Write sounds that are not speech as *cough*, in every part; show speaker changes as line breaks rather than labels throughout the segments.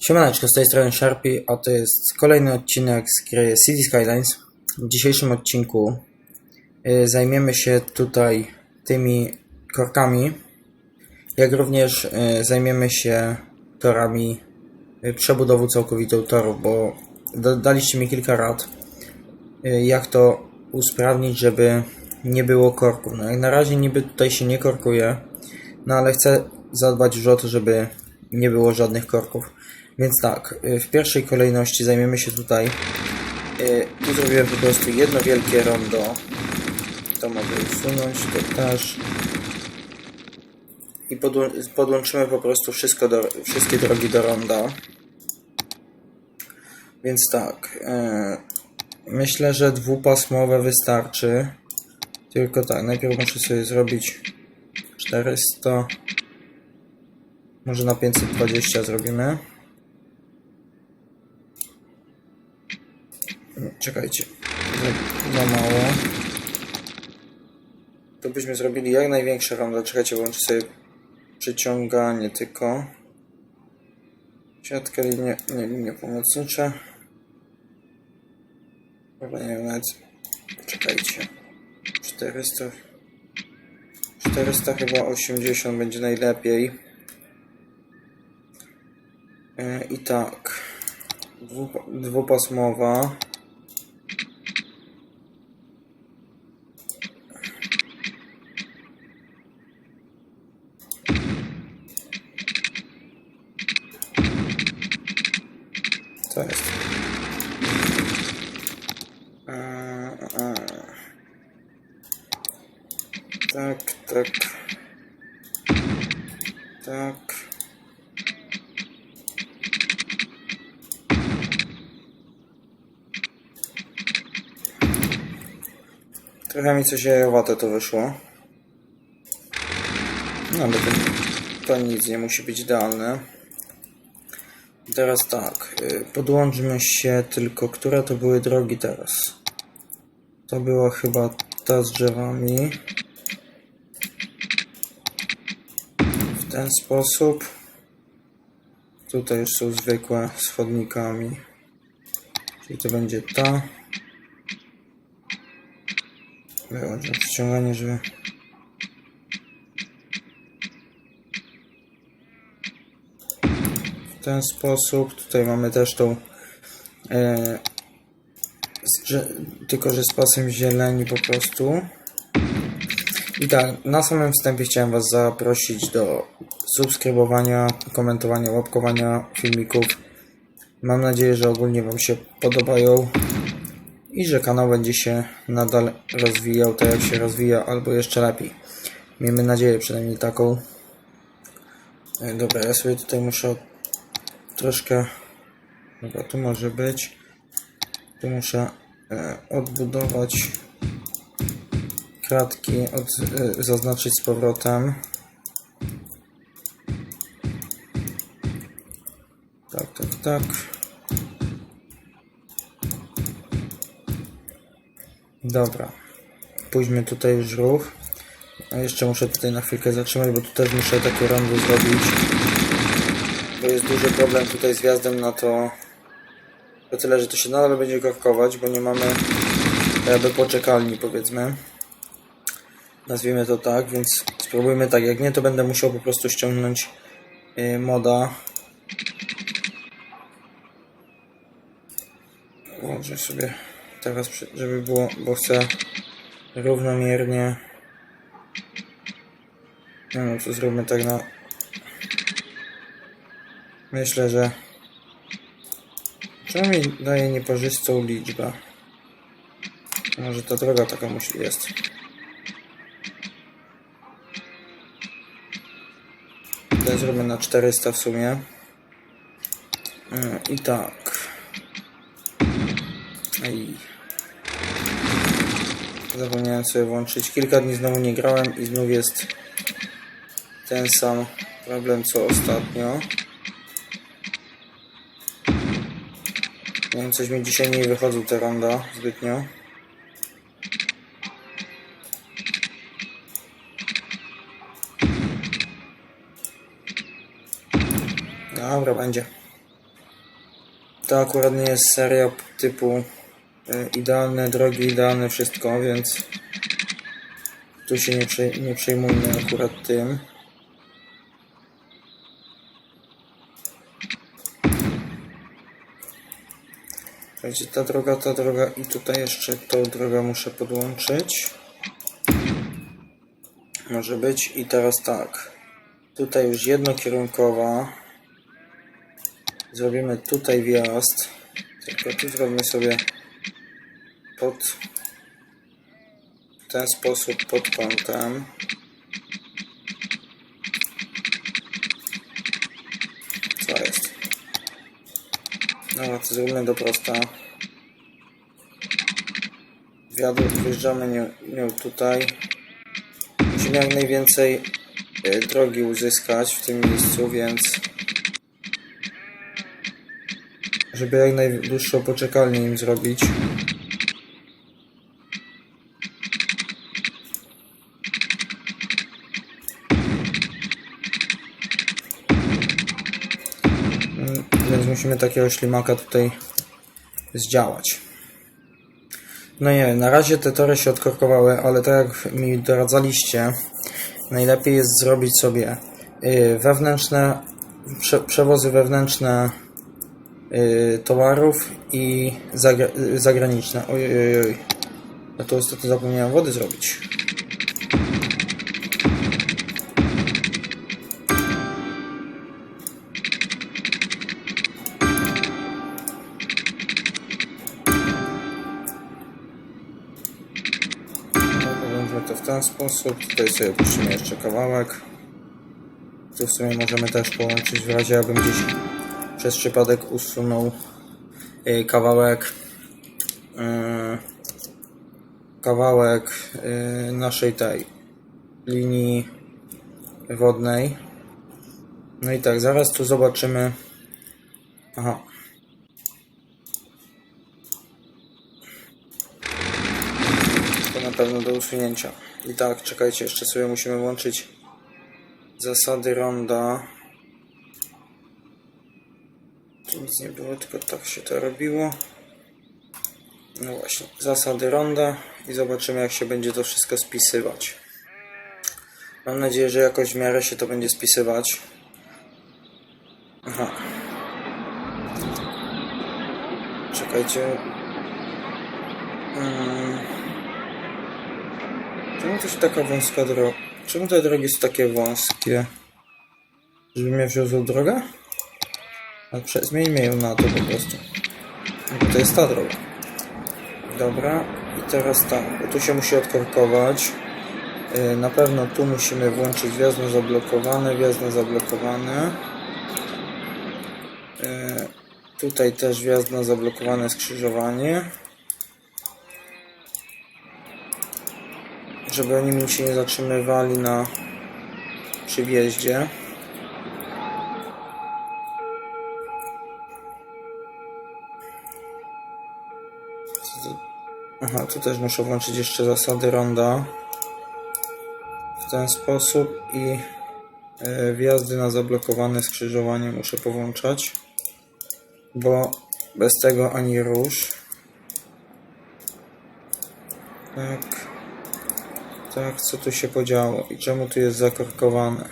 Siemaneczko, z tej strony Sharpie, a to jest kolejny odcinek z gry City Skylines. W dzisiejszym odcinku y, zajmiemy się tutaj tymi korkami, jak również y, zajmiemy się torami y, przebudowu całkowitą torów, bo da- daliście mi kilka rad, jak to usprawnić, żeby nie było korków. No jak na razie niby tutaj się nie korkuje, no ale chcę zadbać już o to, żeby nie było żadnych korków. Więc tak, y, w pierwszej kolejności zajmiemy się tutaj. y, Tu zrobiłem po prostu jedno wielkie rondo. To mogę usunąć, to też. I podłą- podłączymy po prostu wszystko do, wszystkie drogi do ronda. Więc tak, y, myślę, że dwupasmowe wystarczy. Tylko tak, najpierw muszę sobie zrobić 400. Może na 520 zrobimy. Czekajcie. Za, mało. To byśmy zrobili jak największe rondo. Czekajcie, włączę sobie przyciąganie tylko. Siatkę linie, nie, linie pomocnicze. Chyba nie wiem nawet. Czekajcie. 400. 400 chyba 80 będzie najlepiej. E, I tak. Dwu- Dwupasmowa. Co jest? E, e. Tak, tak. Tak. Trochę mi coś jajowate to wyszło. No ale to, to nic, nie musi być idealne. Teraz tak, y, podłączmy się tylko, które to były drogi teraz? To była chyba ta z drzewami. W ten sposób. Tutaj już są zwykłe z chodnikami. Czyli to będzie ta. Przyciąganie, żeby... W ten sposób. Tutaj mamy też tą... E, z tylko, że z pasem zieleni po prostu. I tak, na samym wstępie chciałem Was zaprosić do subskrybowania, komentowania, łapkowania filmików. Mam nadzieję, że ogólnie Wam się podobają i że kanał będzie się nadal rozwijał tak jak się rozwija, albo jeszcze lepiej. Miejmy nadzieję przynajmniej taką. E, Dobra, ja sobie tutaj muszę troszkę. Dobra, tu może być. Tu muszę e, odbudować kratki, od, e, zaznaczyć z powrotem. Tak, tak, tak. Dobra. Pójdźmy tutaj już ruch. A jeszcze muszę tutaj na chwilkę zatrzymać, bo tu też muszę takie rondo zrobić. Bo jest duży problem tutaj z wjazdem na to. O tyle, że to się nadal będzie korkować, bo nie mamy jakby poczekalni powiedzmy. Nazwijmy to tak, więc spróbujmy tak. Jak nie, to będę musiał po prostu ściągnąć yy, moda. Włączę sobie teraz, żeby było, bo chcę równomiernie. No, no to zróbmy tak na. Myślę, że. Czemu mi daje nieparzystą liczbę? Może ta droga taka musi jest. Tutaj zrobię na 400 w sumie. Yy, I tak. Ej. Zapomniałem sobie włączyć. Kilka dni znowu nie grałem i znów jest ten sam problem co ostatnio. Nie wiem, coś mi dzisiaj nie wychodzą te ronda zbytnio. Dobra, będzie. to akurat nie jest seria typu idealne drogi, idealne wszystko, więc tu się nie, przej- nie przejmujmy akurat tym. Będzie ta droga, ta droga i tutaj jeszcze tą drogę muszę podłączyć. Może być i teraz tak. Tutaj już jednokierunkowa. Zrobimy tutaj wjazd. Tylko tu zrobimy sobie pod w ten sposób pod kątem. Co jest? Dobra, to zrobimy do prosta. Wiadukt wjeżdżamy nią, nią tutaj. Musimy jak najwięcej e, drogi uzyskać w tym miejscu, więc żeby jak najdłuższą poczekalnię im zrobić. Musimy takiego ślimaka tutaj zdziałać. No nie na razie te tory się odkorkowały, ale tak jak mi doradzaliście, najlepiej jest zrobić sobie y, wewnętrzne, prze, przewozy wewnętrzne y, towarów i zagra, y, zagraniczne. Oj, oj, oj. Ja to ostatnio zapomniałem wody zrobić. Robimy to w ten sposób. Tutaj sobie puścimy jeszcze kawałek. Tu w sumie możemy też połączyć w razie abym gdzieś przez przypadek usunął y, kawałek y, kawałek y, naszej tej linii wodnej. No i tak, zaraz tu zobaczymy. Aha. To na pewno do usunięcia. I tak, czekajcie, jeszcze sobie musimy włączyć zasady ronda. Tu nic nie było, tylko tak się to robiło. No właśnie, zasady ronda i zobaczymy jak się będzie to wszystko spisywać. Mam nadzieję, że jakoś w miarę się to będzie spisywać. Aha. Czekajcie. Hmm. Czemu to jest taka wąska droga? Czemu te drogi są takie wąskie? Żebym ja wziął drogę? Ale zmieńmy ją na to po prostu. To jest ta droga. Dobra, i teraz tak, bo tu się musi odkorkować. Yy, Na pewno tu musimy włączyć wjazd na zablokowany, wjazd na zablokowany. Yy, Tutaj też wjazd zablokowane skrzyżowanie. Żeby oni mi się nie zatrzymywali na przy wjeździe. Aha, tu też muszę włączyć jeszcze zasady ronda. W ten sposób i e, wjazdy na zablokowane skrzyżowanie muszę powłączać. Bo bez tego ani rusz. Tak. Tak, co tu się podziało i czemu tu jest zakorkowane?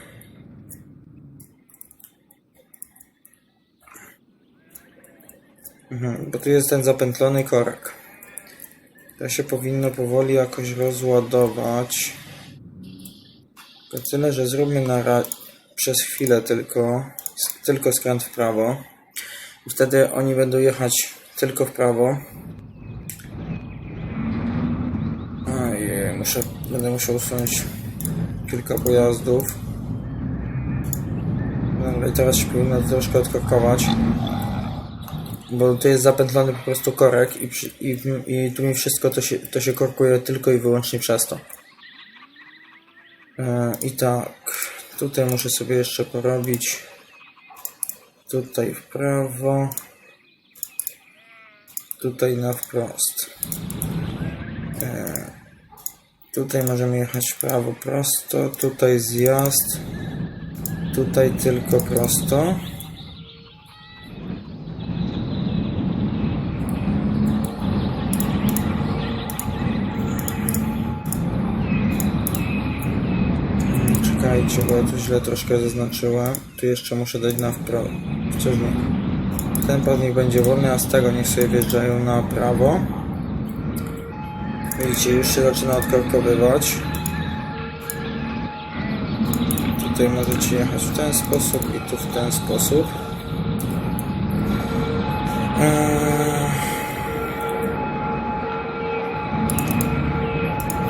Mhm, bo tu jest ten zapętlony korek. To się powinno powoli jakoś rozładować. Tylko tyle, że zróbmy na przez chwilę tylko, tylko skręt w prawo. Wtedy oni będą jechać tylko w prawo. Ojej, muszę, będę musiał usunąć kilka pojazdów. Dobra, i teraz się powinno troszkę odkorkować. Bo tu jest zapętlony po prostu korek i, i, i tu mi wszystko to się, to się korkuje tylko i wyłącznie przez to. E, I tak, tutaj muszę sobie jeszcze porobić. Tutaj w prawo. Tutaj na wprost. E, Tutaj możemy jechać w prawo prosto, tutaj zjazd, tutaj tylko prosto. Mm, czekajcie, bo ja tu źle troszkę zaznaczyłem. Tu jeszcze muszę dać na wprost. Chociaż ten pad będzie wolny, a z tego niech sobie wjeżdżają na prawo. Widzicie, już się zaczyna odkorkowywać. Tutaj możecie jechać w ten sposób i tu w ten sposób. Eee...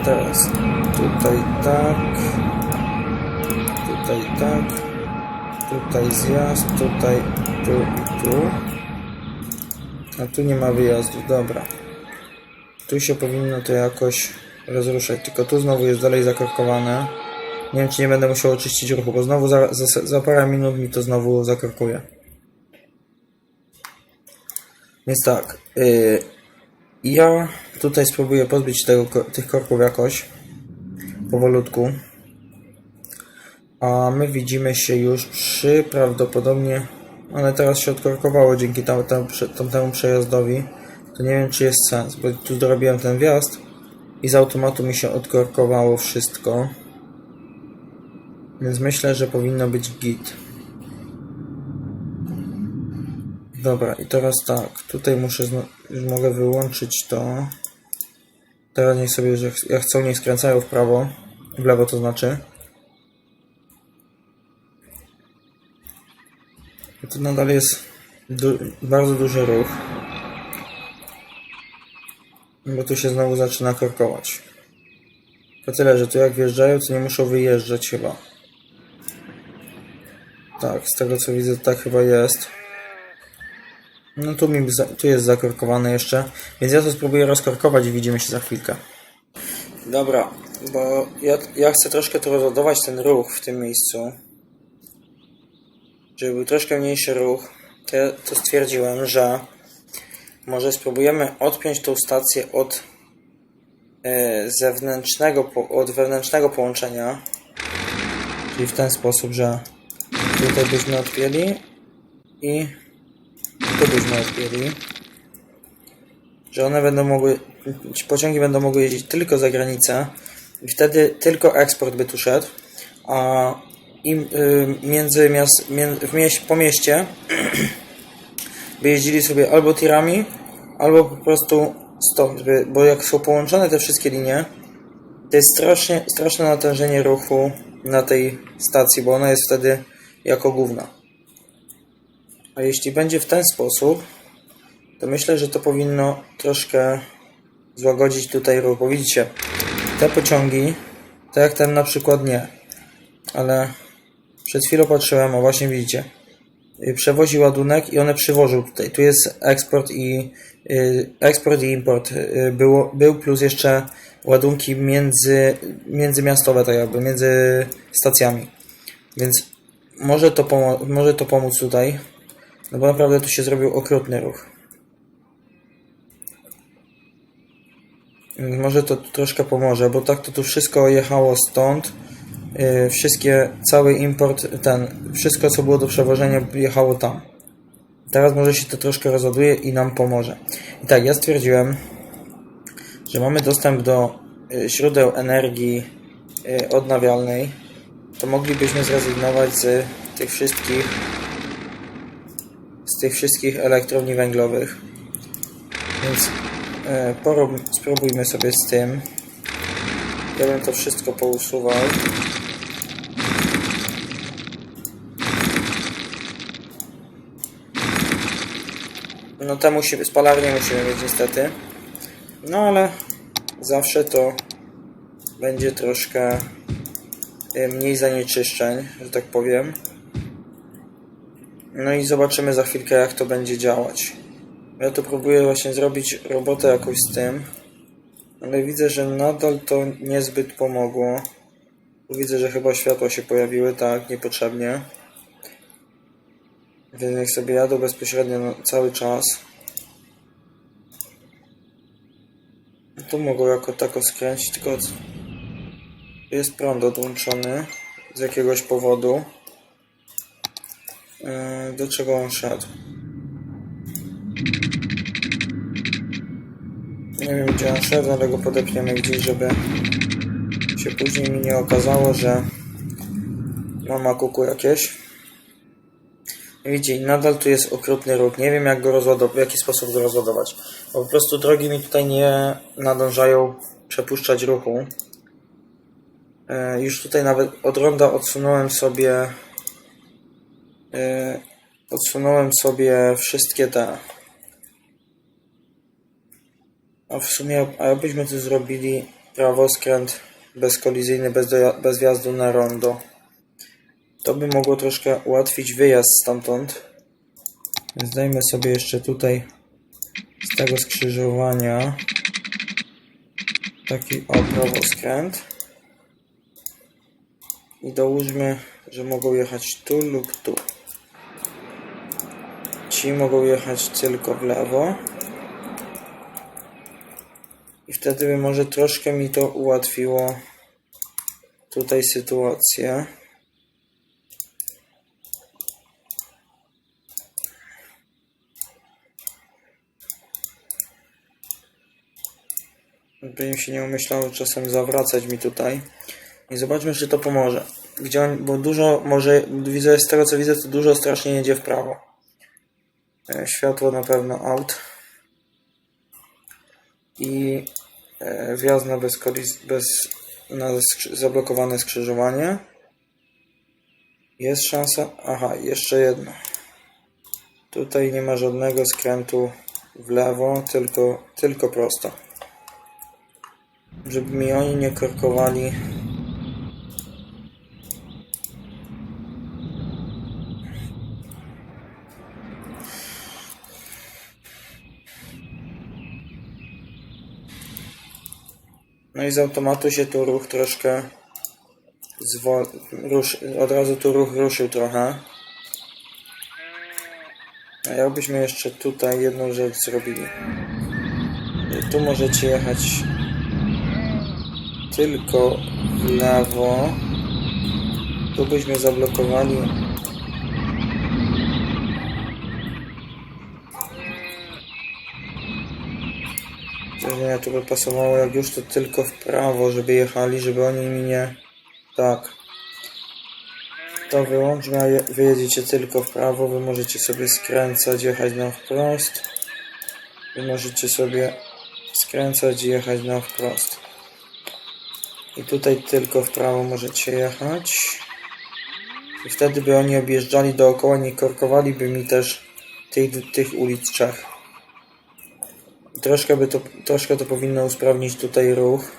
Teraz tutaj tak, tutaj tak, tutaj zjazd, tutaj tu i tu. A tu nie ma wyjazdu, dobra. Tu się powinno to jakoś rozruszać, tylko tu znowu jest dalej zakorkowane. Nie wiem, czy nie będę musiał oczyścić ruchu, bo znowu za, za, za parę minut mi to znowu zakorkuje. Więc tak, yy, ja tutaj spróbuję pozbyć tego, tych korków jakoś, powolutku. A my widzimy się już przy prawdopodobnie, one teraz się odkorkowało dzięki tam, tam, prze- tamtemu przejazdowi. To nie wiem, czy jest sens, bo tu dorobiłem ten wjazd i z automatu mi się odkorkowało wszystko. Więc myślę, że powinno być git. Dobra, i teraz tak, tutaj muszę, już mogę wyłączyć to. Teraz niech sobie, że ch- jak chcą, niech skręcają w prawo, w lewo to znaczy. I tu nadal jest du bardzo duży ruch. Bo tu się znowu zaczyna korkować. To tyle, że tu jak wjeżdżają, to nie muszą wyjeżdżać chyba. Tak, z tego co widzę, tak chyba jest. No tu, mi, tu jest zakorkowane jeszcze, więc ja to spróbuję rozkorkować i widzimy się za chwilkę. Dobra, bo ja, ja chcę troszkę to rozładować ten ruch w tym miejscu. Żeby był troszkę mniejszy ruch, to, to stwierdziłem, że może spróbujemy odpiąć tą stację od e, zewnętrznego, od wewnętrznego połączenia. Czyli w ten sposób, że tutaj byśmy odpięli i tu byśmy odpięli. Że one będą mogły, ci pociągi będą mogły jeździć tylko za granicę i wtedy tylko eksport by tu szedł, a im y, między miast, po mieście *clears throat* by jeździli sobie albo tirami, albo po prostu by, bo jak są połączone te wszystkie linie, to jest strasznie, straszne natężenie ruchu na tej stacji, bo ona jest wtedy jako główna. A jeśli będzie w ten sposób, to myślę, że to powinno troszkę złagodzić tutaj ruch, bo widzicie, te pociągi, tak jak ten na przykład nie, ale przed chwilą patrzyłem, o właśnie widzicie, przewozi ładunek i one przywożą tutaj. Tu jest eksport i y, eksport i import y, było, był plus jeszcze ładunki między, międzymiastowe, tak jakby, między stacjami. Więc może to, pomo- może to pomóc tutaj, no bo naprawdę tu się zrobił okrutny ruch. Może to troszkę pomoże, bo tak to tu wszystko jechało stąd. Yy, wszystkie, cały import, ten, wszystko co było do przewożenia jechało tam. Teraz może się to troszkę rozładuje i nam pomoże. I tak, ja stwierdziłem, że mamy dostęp do y, źródeł energii y, odnawialnej, to moglibyśmy zrezygnować z tych wszystkich z tych wszystkich elektrowni węglowych. Więc porob, spróbujmy sobie z tym. Ja bym to wszystko pousuwał. No te musi, spalarnię musimy mieć niestety. No ale zawsze to będzie troszkę e, mniej zanieczyszczeń, że tak powiem. No i zobaczymy za chwilkę jak to będzie działać. Ja tu próbuję właśnie zrobić robotę jakoś z tym, ale widzę, że nadal to niezbyt pomogło. Widzę, że chyba światła się pojawiły, tak, niepotrzebnie. Więc niech sobie jadą bezpośrednio cały czas. Tu mogą jako tako skręcić, tylko jest prąd odłączony z jakiegoś powodu. Yy, Do czego on szedł? Nie wiem gdzie on szedł, ale go podepniemy gdzieś, żeby się później mi nie okazało, że Mama kuku jakieś. Widzicie, nadal tu jest okrutny róg. Nie wiem jak go rozładować, w jaki sposób go rozładować. Bo po prostu drogi mi tutaj nie nadążają przepuszczać ruchu. E, już tutaj nawet od ronda odsunąłem sobie e, odsunąłem sobie wszystkie te a w sumie, a jakbyśmy tu zrobili prawoskręt bezkolizyjny, bez, bez wjazdu na rondo, to by mogło troszkę ułatwić wyjazd stamtąd. Więc dajmy sobie jeszcze tutaj z tego skrzyżowania taki o prawoskręt. I dołóżmy, że mogą jechać tu lub tu. Ci mogą jechać tylko w lewo. I wtedy by może troszkę mi to ułatwiło tutaj sytuację. By im się nie umyślało czasem zawracać mi tutaj. I zobaczmy, czy to pomoże. Gdzie on, bo dużo może, widzę, z tego co widzę, to dużo strasznie jedzie w prawo. E, Światło na pewno out. I e, wjazd na, bez, bez, na skrzy- zablokowane skrzyżowanie. Jest szansa. Aha, jeszcze jedno. Tutaj nie ma żadnego skrętu w lewo, tylko, tylko prosto. Żeby mi oni nie korkowali. No i z automatu się tu ruch troszkę zwol... Rusz... od razu tu ruch ruszył trochę. A jakbyśmy jeszcze tutaj jedną rzecz zrobili. Tu możecie jechać tylko w lewo. Tu byśmy zablokowali. Nie, tu by pasowało jak już to tylko w prawo, żeby jechali, żeby oni mi nie... Tak. To wyłączmy, a wy jedziecie tylko w prawo, wy możecie sobie skręcać, jechać na wprost. Wy możecie sobie skręcać i jechać na wprost. I tutaj tylko w prawo możecie jechać. I wtedy by oni objeżdżali dookoła, nie korkowaliby mi też tych, tych ulic trzech. Troszkę, by to, troszkę to powinno usprawnić tutaj ruch.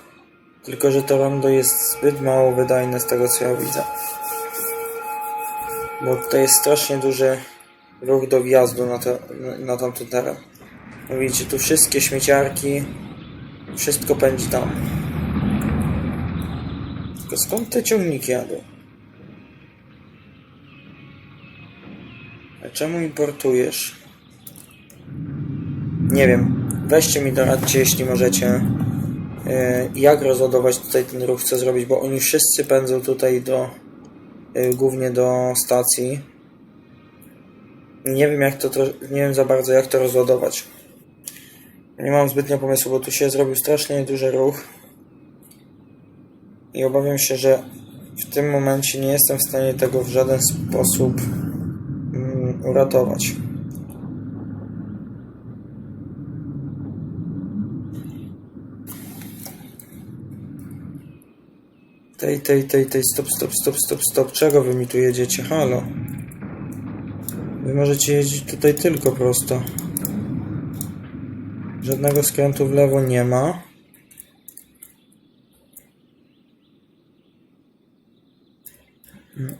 Tylko, że to rondo jest zbyt mało wydajne z tego co ja widzę. Bo tutaj jest strasznie duży ruch do wjazdu na, te, na, na teren. No widzicie, tu wszystkie śmieciarki, wszystko pędzi tam. Tylko skąd te ciągniki jadą? A czemu importujesz? Nie wiem. Weźcie mi doradźcie, jeśli możecie. yy, Jak rozładować tutaj ten ruch, co zrobić, bo oni wszyscy pędzą tutaj do yy, głównie do stacji. Nie wiem jak to, nie wiem za bardzo jak to rozładować. Nie mam zbytnio pomysłu, bo tu się zrobił strasznie duży ruch. I obawiam się, że w tym momencie nie jestem w stanie tego w żaden sposób mm, uratować. Tej, tej, tej, tej, stop, stop, stop, stop, stop. Czego wy mi tu jedziecie? Halo. Wy możecie jeździć tutaj tylko prosto. Żadnego skrętu w lewo nie ma.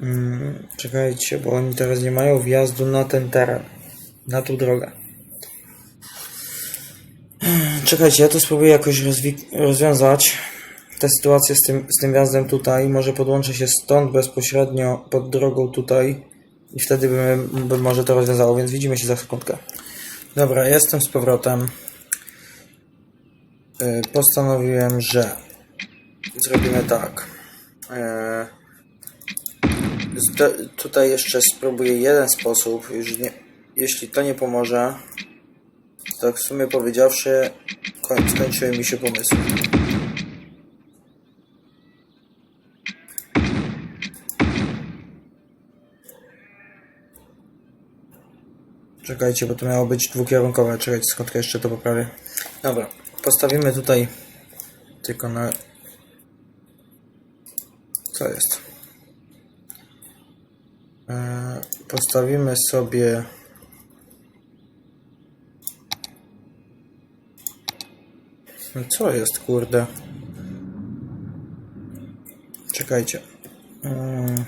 Mm, czekajcie, bo oni teraz nie mają wjazdu na ten teren. Na tą drogę. Czekajcie, ja to spróbuję jakoś rozwi- rozwiązać tę sytuację z tym, z tym wjazdem tutaj. Może podłączę się stąd bezpośrednio pod drogą tutaj i wtedy by, by może to rozwiązało, więc widzimy się za sekundkę. Dobra, jestem z powrotem. Y, Postanowiłem, że zrobimy tak. Zda tutaj jeszcze spróbuję jeden sposób. Nie, jeśli to nie pomoże, to tak w sumie powiedziawszy, koń, skończyły mi się pomysły. Czekajcie, bo to miało być dwukierunkowe. Czekajcie, skąd jeszcze to poprawię. Dobra, postawimy tutaj tylko na... Co jest? Eee, postawimy sobie... No Co jest, kurde? Czekajcie. Mm,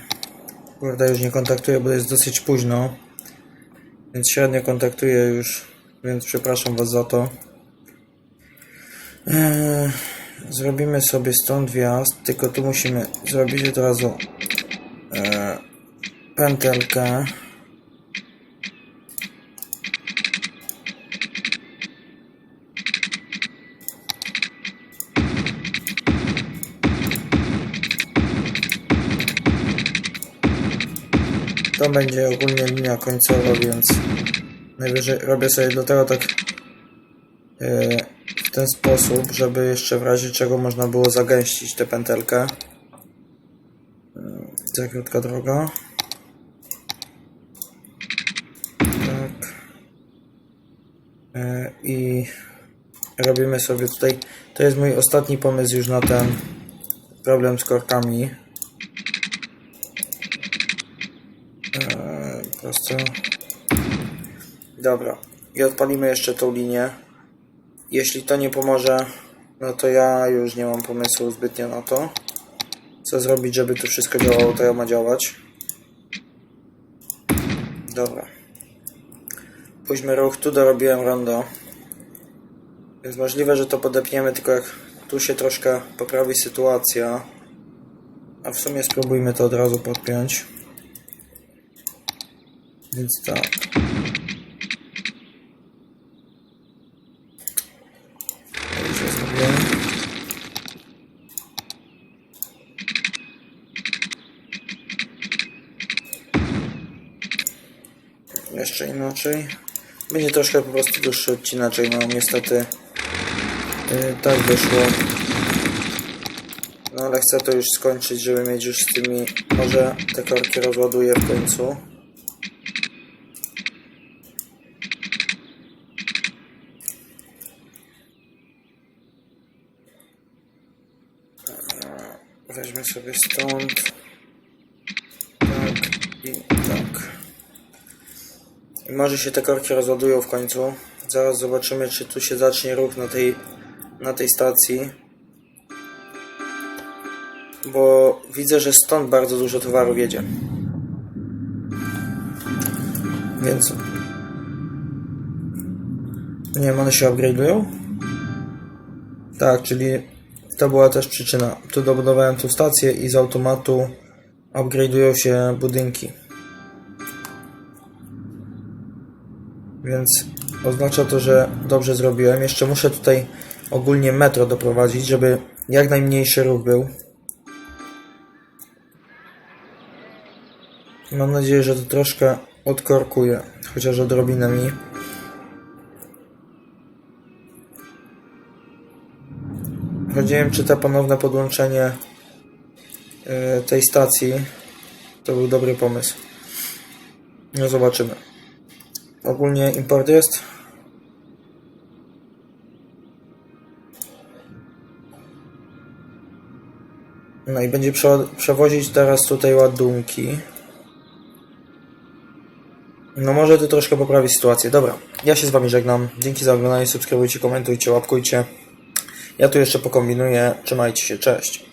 Kurde, już nie kontaktuję, bo jest dosyć późno. Więc średnio kontaktuję już, więc przepraszam Was za to. Eee, zrobimy sobie stąd wjazd, tylko tu musimy zrobić od razu pętelkę. To będzie ogólnie linia końcowa, więc najwyżej robię sobie do tego tak e, w ten sposób, żeby jeszcze w razie czego można było zagęścić tę pętelkę. E, Za krótka droga. I robimy sobie tutaj. To jest mój ostatni pomysł już na ten problem z korkami. Eee, prosto. Dobra. I odpalimy jeszcze tą linię. Jeśli to nie pomoże, no to ja już nie mam pomysłu zbytnio na to. Co zrobić, żeby to wszystko działało, to ja ma działać. Dobra. Pójdźmy ruch. Tu dorobiłem rondo. Jest możliwe, że to podepniemy, tylko jak tu się troszkę poprawi sytuacja. A w sumie spróbujmy to od razu podpiąć. Więc tak. Jeszcze inaczej. Będzie troszkę po prostu dłuższy odcinaczek, no niestety yy, tak wyszło. No ale chcę to już skończyć, żeby mieć już z tymi, może te korki rozładuję w końcu. Weźmy sobie stąd. Tak i tak. I może się te korki rozładują w końcu. Zaraz zobaczymy, czy tu się zacznie ruch na tej, na tej stacji. Bo widzę, że stąd bardzo dużo towaru jedzie. Więc... Nie wiem, one się upgrade'ują? Tak, czyli to była też przyczyna. Tu dobudowałem tu stację i z automatu upgrade'ują się budynki. Więc oznacza to, że dobrze zrobiłem. Jeszcze muszę tutaj ogólnie metro doprowadzić, żeby jak najmniejszy ruch był. Mam nadzieję, że to troszkę odkorkuje, chociaż odrobinę mi. Wiem, czy to ponowne podłączenie e, tej stacji to był dobry pomysł. No zobaczymy. Ogólnie import jest. No i będzie przewo- przewozić teraz tutaj ładunki. No może to troszkę poprawi sytuację. Dobra, ja się z wami żegnam. Dzięki za oglądanie, subskrybujcie, komentujcie, łapkujcie. Ja tu jeszcze pokombinuję. Trzymajcie się, cześć.